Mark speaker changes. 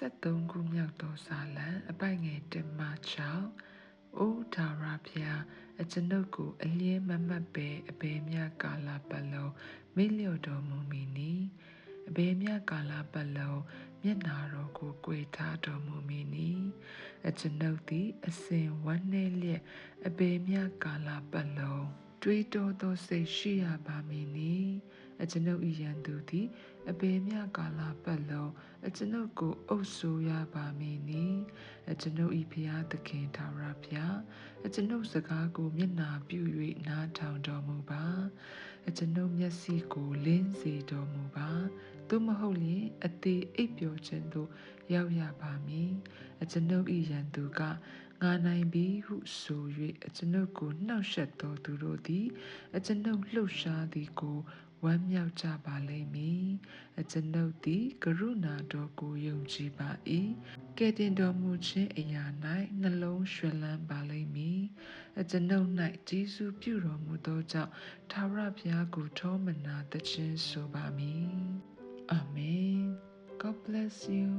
Speaker 1: 73ခုမြောက်သောဇာလံအပိုင်ငယ်1မှ6အိုးဒါရဖျားအကျွန်ုပ်ကိုအလင်းမမတ်ပဲအဘယ်မြကာလပတ်လုံးမေ့လျော့တော်မူမီနီအဘယ်မြကာလပတ်လုံးမျက်နာတော်ကိုကြွေထားတော်မူမီနီအကျွန်ုပ်သည်အစဉ်ဝမ်းနည်းလျက်အဘယ်မြကာလပတ်လုံးတွေးတောသောစိတ်ရှိရပါမည်နီအကျွန်ုပ်ဤရန်သူသည်အပေမြကာလပတ်လုံး အကျွန်ုပ်ကိုအုပ်ဆိုးရပါမည်နီအကျွန်ုပ်ဤဖျားသခင်ထာဝရဖျားအကျွန်ုပ်စကားကိုမျက်နာပြု၍နားထောင်တော်မူပါအကျွန်ုပ်မျက်စိကိုလင်းစေတော်မူပါသို့မဟုတ်လျှင်အသေးအိပ်ပျော်ခြင်းသို့ရောက်ရပါမည်အကျွန်ုပ်ဤရန်သူကငါနိုင်ပြီဟုဆို၍အကျွန်ုပ်ကိုနှောက်ယှက်တော်သူတို့သည်အကျွန်ုပ်လှုပ်ရှားသည်ကို ဝမ်းမြောက်ကြပါလိမ့်မည်အကျွန်ုပ်သည်ကရုဏာတော်ကိုယုံကြည်ပါ၏ကယ်တင်တော်မူခြင်းအရာ၌နှလုံးရွှင်လန်းပါလိမ့်မည်အကျွန်ုပ်၌ဂျေစုပြုတော်မူသောကြောင့်သာရဘုရားကိုထောမနာသခြင်းဆိုပါမည်အာမင် God bless you